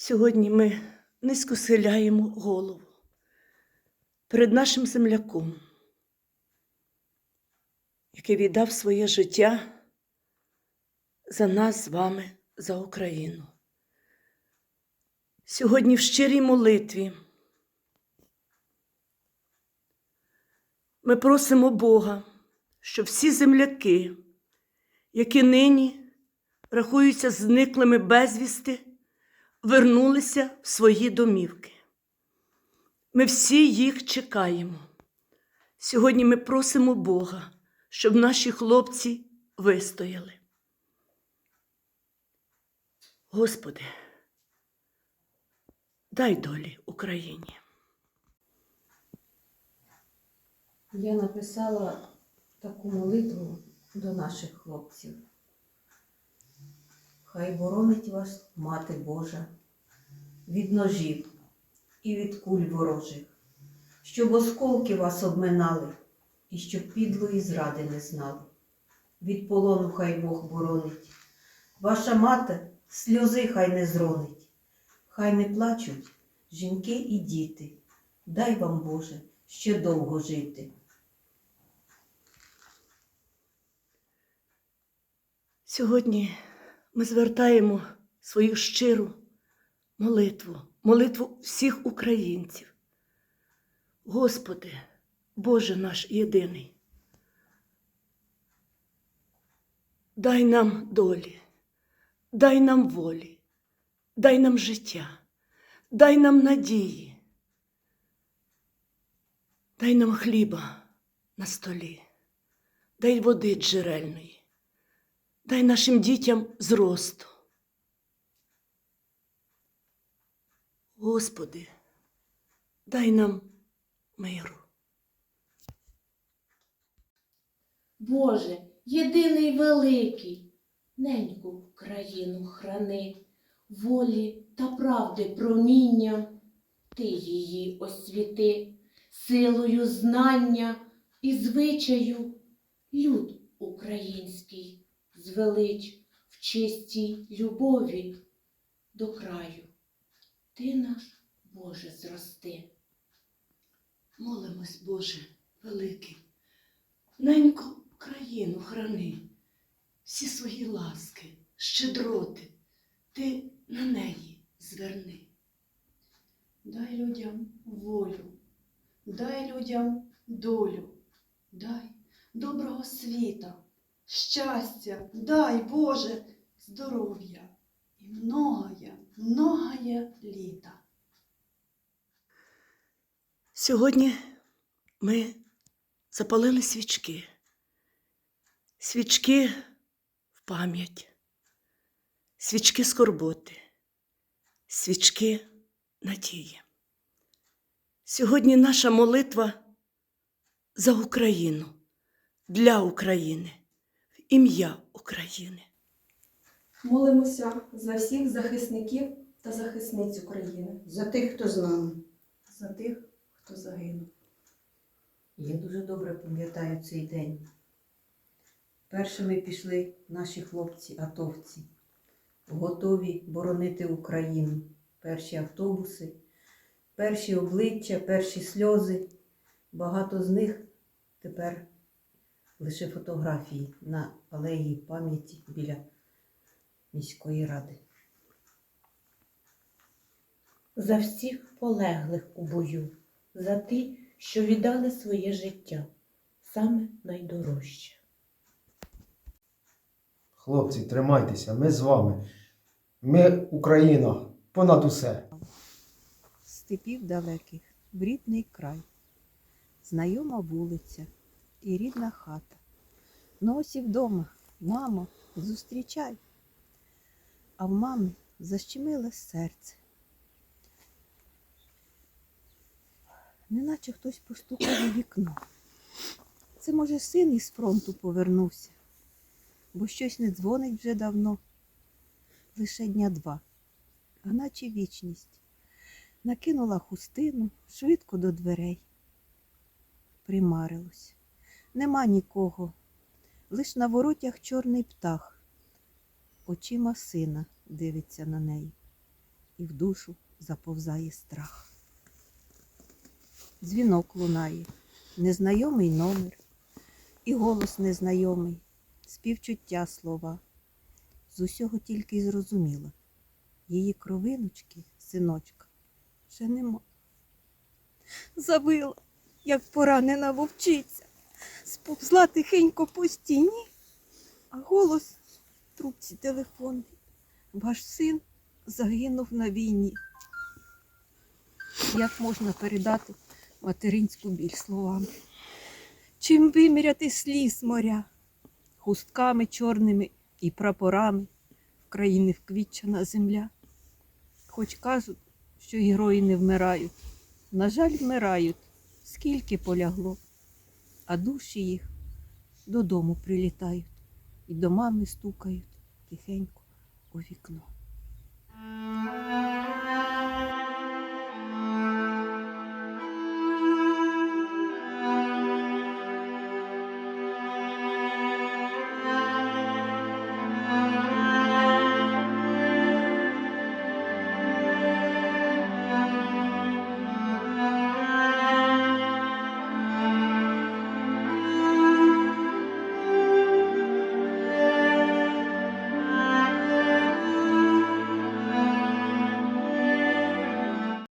Сьогодні ми низько схиляємо голову перед нашим земляком, який віддав своє життя за нас з вами, за Україну. Сьогодні в щирій молитві ми просимо Бога, щоб всі земляки, які нині рахуються зниклими безвісти, вернулися в свої домівки. Ми всі їх чекаємо. Сьогодні ми просимо Бога, щоб наші хлопці вистояли. Господи, дай долі Україні. Я написала таку молитву до наших хлопців. Хай боронить вас, Мати Божа, від ножів і від куль ворожих, щоб осколки вас обминали і щоб підлої зради не знали. Від полону хай Бог боронить. Ваша мати сльози хай не зронить, хай не плачуть жінки і діти. Дай вам, Боже, ще довго жити. Сьогодні ми звертаємо свою щиру молитву, молитву всіх українців. Господи, Боже наш єдиний, дай нам долі, дай нам волі, дай нам життя, дай нам надії, дай нам хліба на столі, дай води джерельної. Дай нашим дітям зросту. Господи, дай нам миру. Боже, єдиний великий, неньку країну храни, волі та правди промінням, ти її освіти, силою знання і звичаю люд український звелич в чистій любові до краю. Ти наш Боже зрости. Молимось, Боже, великий, неньку країну храни, всі свої ласки, щедроти, ти на неї зверни. Дай людям волю, дай людям долю, дай доброго світа, щастя, дай Боже, здоров'я і многое, многое літа. Сьогодні ми запалили свічки. Свічки в пам'ять, свічки скорботи, свічки надії. Сьогодні наша молитва за Україну, для України, ім'я України. Молимося за всіх захисників та захисниць України, За тих, хто з нами. за тих, хто загинув. Я дуже добре пам'ятаю цей день. Першими пішли наші хлопці, атовці, готові боронити Україну. Перші автобуси, перші обличчя, перші сльози. Багато з них тепер лише фотографії на алеї пам'яті біля міської ради. за всіх полеглих у бою, за ті, що віддали своє життя, саме найдорожче. Хлопці, тримайтеся, ми з вами. Ми Україна, понад усе. Степів далеких в рідний край, знайома вулиця і рідна хата. Ну ось і вдома, мамо, зустрічай. А в мами защемиле серце. Неначе хтось постукав у вікно. Це, може, син із фронту повернувся, бо щось не дзвонить вже давно, лише дня два, а наче вічність накинула хустину швидко до дверей. Примарилось. Нема нікого, лиш на воротях чорний птах, очима сина дивиться на неї. і в душу заповзає страх. Дзвінок лунає, незнайомий номер, і голос незнайомий, співчуття слова. З усього тільки й зрозуміла. Її кровиночки, синочка, вже нема. Завила, як поранена вовчиця, сповзла тихенько по стіні, а голос трубці телефонний. Ваш син загинув на війні. Як можна передати материнську біль словами? Чим виміряти сліз моря, хустками чорними і прапорами в країни вквітчена земля? Хоч кажуть, що герої не вмирають, на жаль, вмирають, скільки полягло, а душі їх додому прилітають і до мами стукають тихенько у вікно.